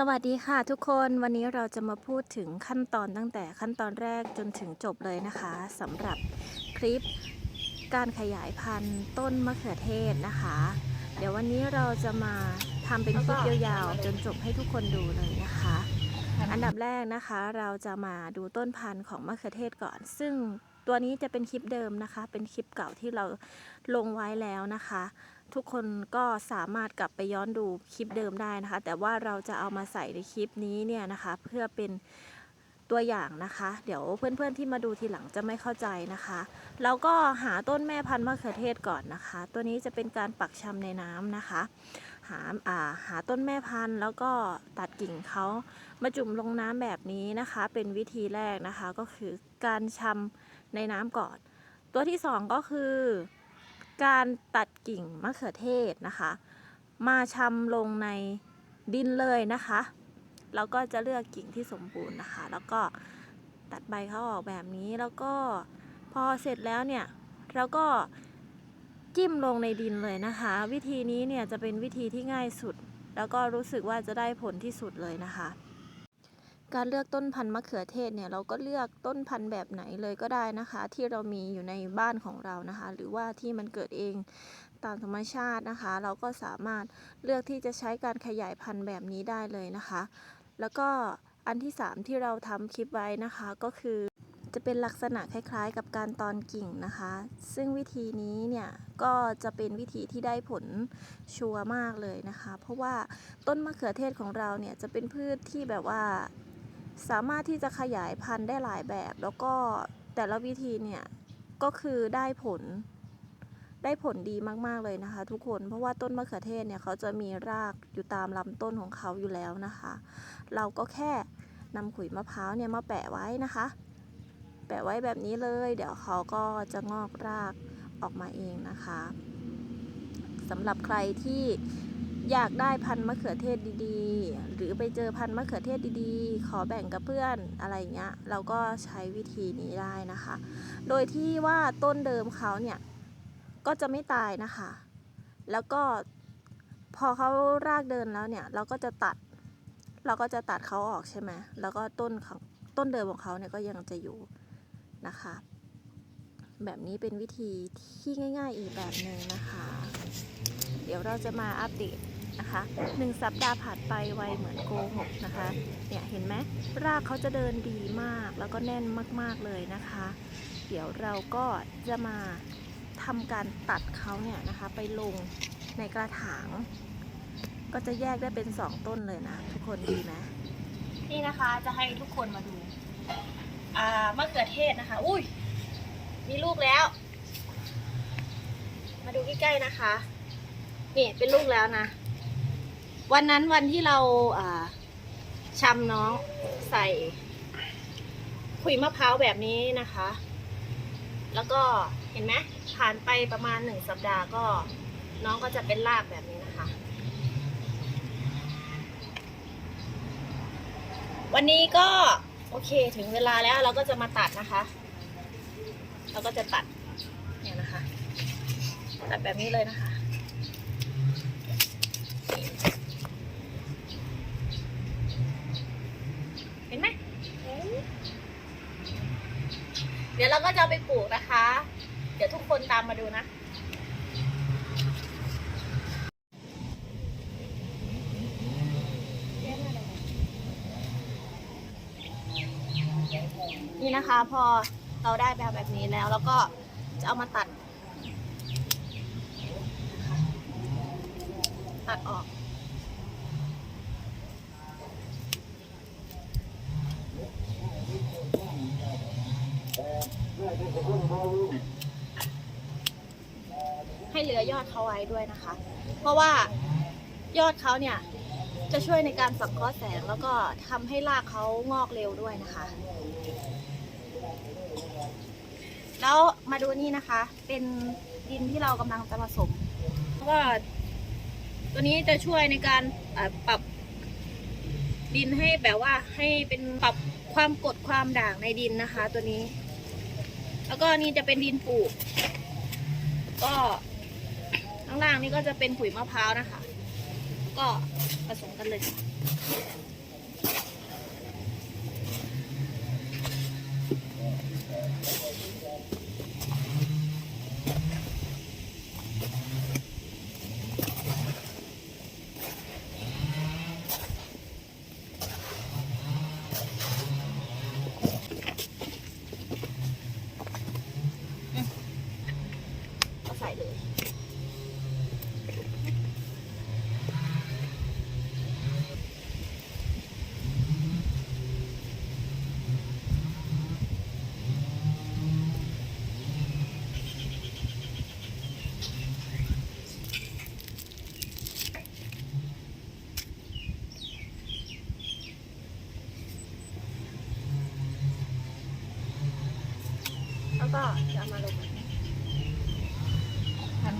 สวัสดีค่ะทุกคนวันนี้เราจะมาพูดถึงขั้นตอนตั้งแต่ขั้นตอนแรกจนถึงจบเลยนะคะสำหรับคลิปการขยายพันธุ์ต้นมะเขือเทศนะคะ เดี๋ยววันนี้เราจะมาทำเป็นคลิปยาวๆจนจบให้ทุกคนดูเลยนะคะ อันดับแรกนะคะเราจะมาดูต้นพันธุ์ของมะเขือเทศก่อน ซึ่งตัวนี้จะเป็นคลิปเดิมนะคะ เป็นคลิปเก่าที่เราลงไว้แล้วนะคะ ทุกคนก็สามารถกลับไปย้อนดูคลิปเดิมได้นะคะ แต่ว่าเราจะเอามาใส่ในคลิปนี้เนี่ยนะคะ เพื่อเป็นตัวอย่างนะคะ เดี๋ยวเพื่อนๆที่มาดูทีหลังจะไม่เข้าใจนะคะ เราก็หาต้นแม่พันธุ์มะเขือเทศก่อนนะคะ ตัวนี้จะเป็นการปักชำในน้ำนะคะ หาอ่าหาต้นแม่พันธุ์แล้วก็ตัดกิ่งเขามาจุ่มลงน้ำแบบนี้นะคะ เป็นวิธีแรกนะคะก็คือการชำในน้ำก่อน ตัวที่สองก็คือ การตัดกิ่งมะเขือเทศนะคะ มาชำลงในดินเลยนะคะแล้วก็จะเลือกกิ่งที่สมบูรณ์นะคะ แล้วก็ตัดใบเขาออกแบบนี้แล้วก็พอเสร็จแล้วเนี่ยเราก็จิ้มลงในดินเลยนะคะ วิธีนี้เนี่ยจะเป็นวิธีที่ง่ายสุด แล้วก็รู้สึกว่าจะได้ผลที่สุดเลยนะคะ การเลือกต้นพันธุ์มะเขือเทศเนี่ยเราก็เลือกต้นพันธุ์แบบไหนเลยก็ได้นะคะ ที่เรามีอยู่ในบ้านของเรานะคะ หรือว่าที่มันเกิดเองตามธรรมชาตินะคะ เราก็สามารถเลือกที่จะใช้การขยายพันธุ์แบบนี้ได้เลยนะคะ แล้วก็อันที่ 3 ที่เราทำคลิปไว้นะคะก็คือจะเป็นลักษณะคล้ายๆ กับการตอนกิ่งนะคะ ซึ่งวิธีนี้เนี่ยก็จะเป็นวิธีที่ได้ผลชัวร์มากเลยนะคะ เพราะว่าต้นมะเขือเทศของเราเนี่ยจะเป็นพืชที่แบบว่า สามารถที่จะขยายพันธุ์ได้หลายแบบ แล้วก็แต่ละวิธีเนี่ยก็คือได้ผลได้ผลดีมากๆเลยนะคะ ทุกคนเพราะว่าต้นมะเขือเทศเนี่ยเขาจะมีรากอยู่ตามลำต้นของเขาอยู่แล้วนะคะ เราก็แค่นำขุยมะพร้าวเนี่ยมาแปะไว้นะคะ แปะไว้แบบนี้เลย เดี๋ยวเขาก็จะงอกรากออกมาเองนะคะสำหรับใครที่ อยากได้พันธุ์มะเขือเทศดีๆ หรือไปเจอพันธุ์มะเขือเทศดีๆ ขอแบ่งกับเพื่อนอะไรเงี้ย เราก็ใช้วิธีนี้ได้นะคะ โดยที่ว่าต้นเดิมเขาเนี่ยก็จะไม่ตายนะคะ แล้วก็พอเขารากเดินแล้วเนี่ยเราก็จะตัด เราก็จะตัดเขาออกใช่ไหมแล้วก็ต้นของต้นเดิมของเขาเนี่ยก็ยังจะอยู่นะคะ แบบนี้เป็นวิธีที่ง่าย ๆ อีกแบบหนึ่งนะคะ เดี๋ยวเราจะมาอัปเดตนะคะหนึ่งสัปดาห์ผ่านไปไวเหมือนโกหกนะคะ เนี่ยเห็นไหมรากเขาจะเดินดีมากแล้วก็แน่นมากๆเลยนะคะ เดี๋ยวเราก็จะมาทำการตัดเขาเนี่ยนะคะ ไปลงในกระถาง ก็จะแยกได้เป็นสองต้นเลยนะ ทุกคนดีไหมนี่นะคะจะให้ทุกคนมาดู อ่ามะเขือเทศนะคะ อุ้ย มีลูกแล้ว มาดูใกล้ๆนะคะ นี่เป็นลูกแล้วนะ วันนั้นวันที่เราอ่าชำน้องใส่ขุยมะพร้าวแบบนี้นะคะ แล้วก็เห็นไหมผ่านไปประมาณหนึ่งสัปดาห์ก็ น้องก็จะเป็นรากแบบนี้นะคะ วันนี้ก็โอเคถึงเวลาแล้วเราก็จะมาตัดนะคะ เราก็จะตัดเนี่ยนะคะ ตัดแบบนี้เลยนะคะเห็นไหมเดี๋ยวเราก็จะไปปลูกนะคะ เดี๋ยวทุกคนตามมาดูนะนี่นะคะพอ เราได้แบบแบบนี้แล้ว แล้วก็จะเอามาตัด ตัดออก ให้เหลือยอดเขาไว้ด้วยนะคะ เพราะว่ายอดเขาเนี่ยจะช่วยในการสังเคราะห์แสงแล้วก็ทำให้รากเขางอกเร็วด้วยนะคะ แล้วมาดูนี่นะคะ เป็นดินที่เรากำลังจะผสมก็ตัวนี้จะช่วยในการปรับดินให้แบบว่าให้เป็นปรับความกดความด่างในดินนะคะ ตัวนี้ แล้วก็นี่จะเป็นดินปลูก ก็ข้างล่างนี่ก็จะเป็นขุยมะพร้าวนะคะ ก็ผสมกันเลย แล้วก็จะเอามาลงพัน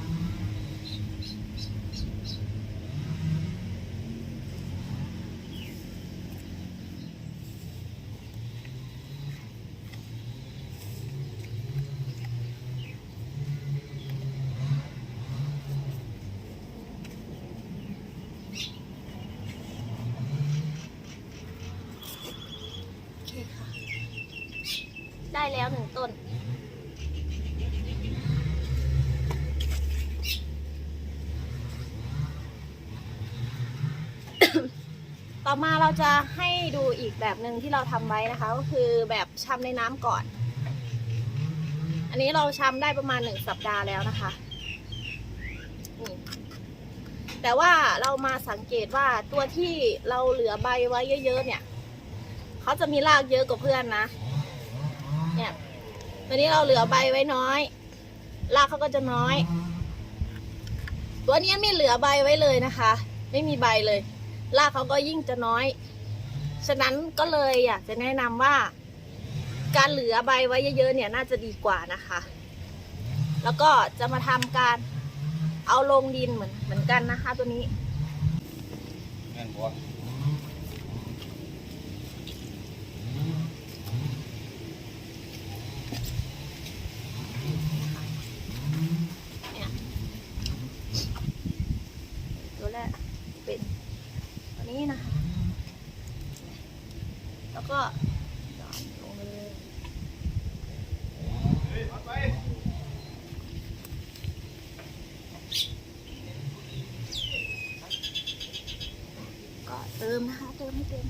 โอเคค่ะ ได้แล้วหนึ่งต้น ต่อมาเราจะให้ดูอีกแบบหนึ่งที่เราทำไว้นะคะ ก็คือแบบชำในน้ำก่อน อันนี้เราชำได้ประมาณหนึ่งสัปดาห์แล้วนะคะนี่แต่ว่าเรามาสังเกตว่าตัวที่เราเหลือใบไว้เยอะๆเนี่ยเขาจะมีรากเยอะกว่าเพื่อนนะ เนี่ยตัวนี้เราเหลือใบไว้น้อย รากเขาก็จะน้อย ตัวนี้ไม่เหลือใบไว้เลยนะคะ ไม่มีใบเลย รากเขาก็ยิ่งจะน้อย ฉะนั้นก็เลยอยากจะแนะนำว่า การเหลือใบไว้เยอะๆเนี่ยน่าจะดีกว่านะคะ แล้วก็จะมาทำการเอาลงดินเหมือนเหมือนกันนะคะ ตัวนี้แม่นบัวนี่ยตัวแรกเป็นตัวนี้นะคะ แล้วก็หย่อนลงเลย ก็เติม น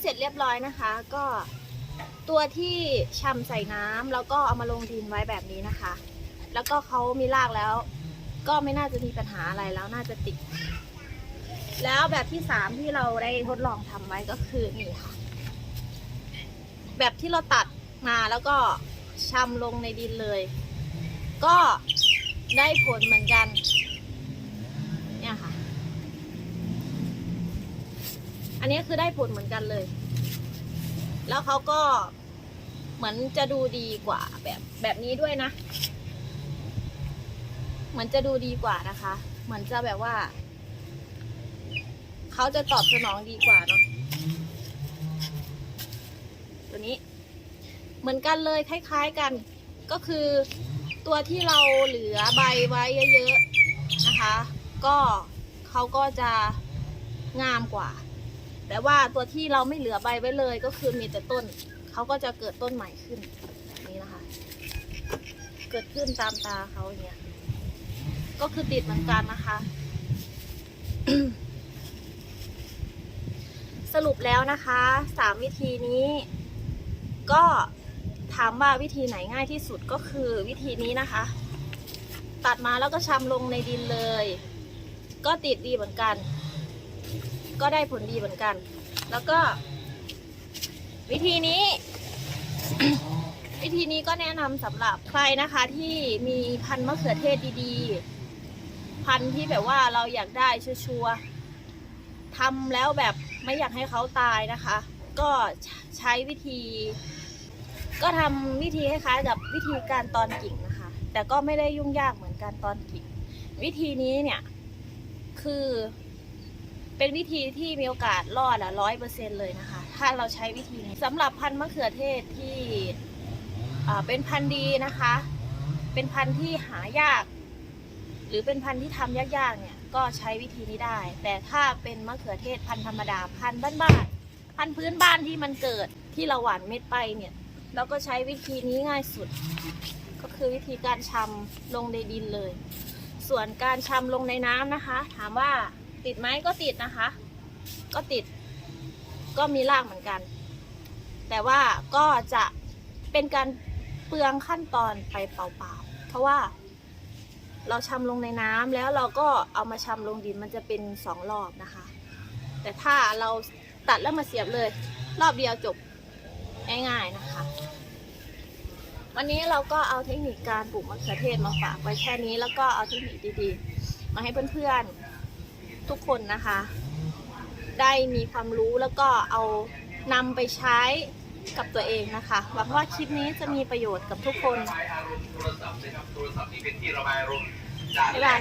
เสร็จเรียบร้อยนะคะ ก็ตัวที่ชำใส่น้ำแล้วก็เอามาลงดินไว้แบบนี้นะคะ แล้วก็เขามีรากแล้ว ก็ไม่น่าจะมีปัญหาอะไรแล้วน่าจะติด แล้วแบบที่สามที่เราได้ทดลองทำไว้ก็คือนี่ค่ะ แบบที่เราตัดมาแล้วก็ชำลงในดินเลย ก็ได้ผลเหมือนกัน เนี่ยค่ะ อั นนี้คือได้ผลเหมือนกันเลย แล้วเขาก็เหมือนจะดูดีกว่าแบบแบบนี้ด้วยนะเหมือนจะดูดีกว่านะคะ เหมือนจะแบบว่าเขาจะตอบสนองดีกว่าเนาะตัวนี้ เหมือนกันเลยคล้าย ๆกัน ก็คือตัวที่เราเหลือใบไว้เยอะๆนะคะ ก็เขาก็จะงามกว่า แต่ว่าตัวที่เราไม่เหลือใบไว้เลยก็คือมีแต่ต้นเขาก็จะเกิดต้นใหม่ขึ้นแบบนี้นะคะ เกิดขึ้นตามตาเขาอย่างเงี้ยก็คือติดเหมือนกันนะคะ สรุปแล้วนะคะสามวิธีนี้ ก็ถามว่าวิธีไหนง่ายที่สุดก็คือวิธีนี้นะคะ ตัดมาแล้วก็ชำลงในดินเลย ก็ติดดีเหมือนกัน ก็ได้ผลดีเหมือนกัน แล้วก็ วิธีนี้ วิธีนี้ก็แนะนำสำหรับใครนะคะที่มีพันธุ์มะเขือเทศดีๆ พันธุ์ที่แบบว่าเราอยากได้ชัวร์ๆทำแล้วแบบไม่อยากให้เขาตายนะคะ ก็ใช้วิธี ก็ทำวิธีคล้ายๆกับวิธีการตอนกิ่งนะคะ แต่ก็ไม่ได้ยุ่งยากเหมือนการตอนกิ่งวิธีนี้เนี่ยคือ เป็นวิธีที่มีโอกาสรอดอะร้อยเปอร์เซ็นเลยนะคะ ถ้าเราใช้วิธีนี้สำหรับพันธุ์มะเขือเทศที่เป็นพันธุ์ดีนะคะ เป็นพันธุ์ที่หายาก หรือเป็นพันธุ์ที่ทำยากๆเนี่ยก็ใช้วิธีนี้ได้ แต่ถ้าเป็นมะเขือเทศพันธุ์ธรรมดาพันธุ์บ้านๆพันธุ์พื้นบ้านที่มันเกิดที่เราหว่านเม็ดไปเนี่ยเราก็ใช้วิธีนี้ง่ายสุด ก็คือวิธีการชำลงในดินเลย ส่วนการชำลงในน้ำนะคะ ถามว่า ติดไหมก็ติดนะคะ ก็ติด ก็มีรากเหมือนกัน แต่ว่าก็จะเป็นการเปลืองขั้นตอนไปเปล่าๆเพราะว่า เราชำลงในน้ำแล้วเราก็เอามาชำลงดินมันจะเป็นสองรอบนะคะ แต่ถ้าเราตัดแล้วมาเสียบเลย รอบเดียวจบง่าย ๆนะคะ วันนี้เราก็เอาเทคนิคการปลูกมะเขือเทศมาฝากไว้แค่นี้แล้วก็เอาเทคนิคดีๆ มาให้เพื่อนๆ ทุกคนนะคะ ได้มีความรู้แล้วก็เอานำไปใช้กับตัวเองนะคะหวังว่าคลิปนี้จะมีประโยชน์กับทุกคนบ๊ายบาย